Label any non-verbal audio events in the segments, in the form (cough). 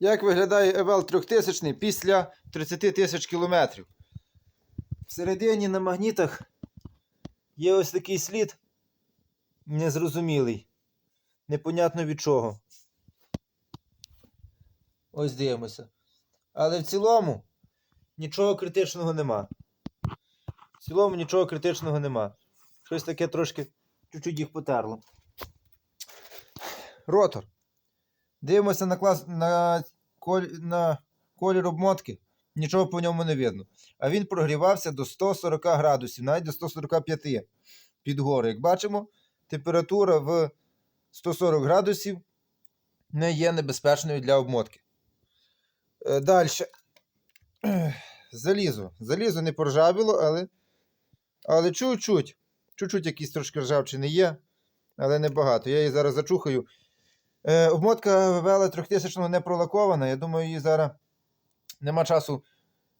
Як виглядає ЕВЛ 3000 після 30 тисяч кілометрів? Всередині на магнітах є ось такий слід незрозумілий. Непонятно від чого. Ось дивимося. Але в цілому нічого критичного нема. В цілому нічого критичного нема. Щось таке трошки чуть-чуть їх потерло. Ротор. Дивимося на клас на, на колір обмотки. Нічого по ньому не видно. А він прогрівався до 140 градусів, навіть до 145 під гору. Як бачимо, температура в 140 градусів не є небезпечною для обмотки. Далі. (clears throat) Залізо. Залізо не поржавіло, але, але чуть-чуть. Чуть-чуть якісь трошки ржавчини є, але небагато. Я її зараз зачухаю. Е, обмотка ВВЛ 3000 не пролакована. Я думаю, її зараз нема часу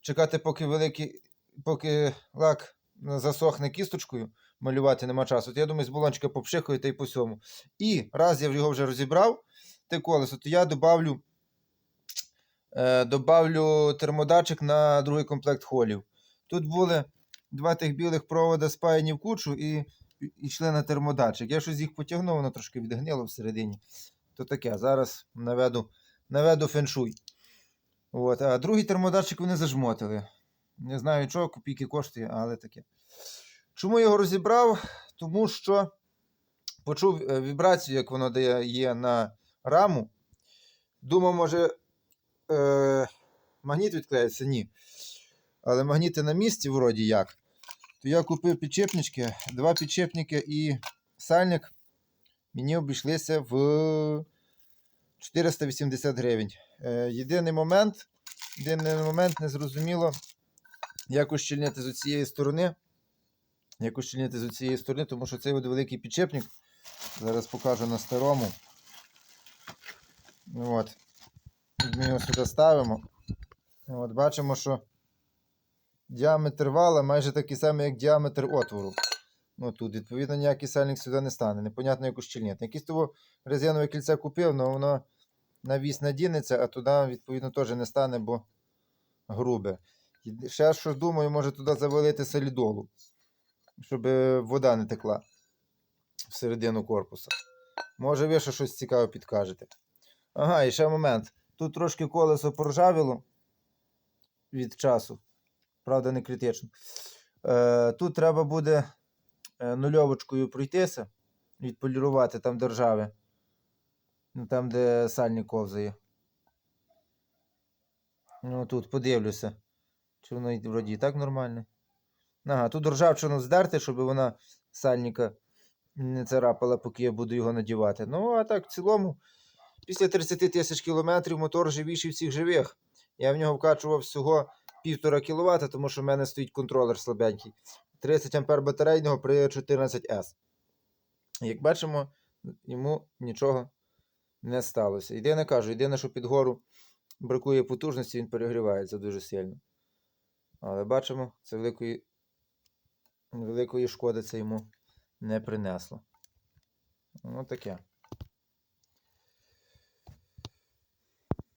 чекати, поки великий, поки лак засохне кісточкою. Малювати нема часу. То я думаю, з балончика та й по всьому. І раз я його вже розібрав, те колесо, то я добавлю, е, добавлю термодатчик на другий комплект холів. Тут були два тих білих провода спаяні в кучу і йшли на термодатчик. Я щось їх потягнув, воно трошки відгнило всередині. То таке, зараз наведу, наведу феншуй. От, а другий термодатчик вони зажмотили. Не знаю чого, копійки коштує, але таке. Чому його розібрав? Тому що почув е, вібрацію, як воно дає на раму. Думав, може е, магніт відклеїться? Ні. Але магніти на місці, вроді як. То я купив підчепнички, два підчепники і сальник. Мені обійшлися в 480 гривень. Е, єдиний момент, єдиний момент незрозуміло, як ущільнити з цієї сторони. Як ущільнити з цієї сторони, тому що цей от великий підчепник. Зараз покажу на старому. От. Ми його сюди ставимо. От, бачимо, що діаметр вала майже такий самий, як діаметр отвору. Ну тут, відповідно, ніякий сальник сюди не стане. Непонятно, як ущільнити. Якесь того резинове кільце купив, але воно на вісь надінеться, а туди, відповідно, теж не стане, бо грубе. І ще що думаю, може туди завалити солідолу, щоб вода не текла всередину корпуса. Може, ви ще щось цікаве підкажете. Ага, і ще момент. Тут трошки колесо поржавіло від часу. Правда, не критично. Е, тут треба буде нульовочкою пройтися, відполірувати там де ржаве. Ну, там, де сальник ковзає. Ну, тут подивлюся. Чи воно вроді і так нормально. Ага, тут ржавчину здерти, щоб вона сальника не царапала, поки я буду його надівати. Ну, а так, в цілому, після 30 тисяч кілометрів мотор живіший всіх живих. Я в нього вкачував всього 1,5 кВт, тому що в мене стоїть контролер слабенький. 30 А батарейного при 14С. Як бачимо, йому нічого не сталося. Єдине кажу, єдине, що під гору бракує потужності, він перегрівається дуже сильно. Але бачимо, це великої, великої шкоди це йому не принесло. Ну таке.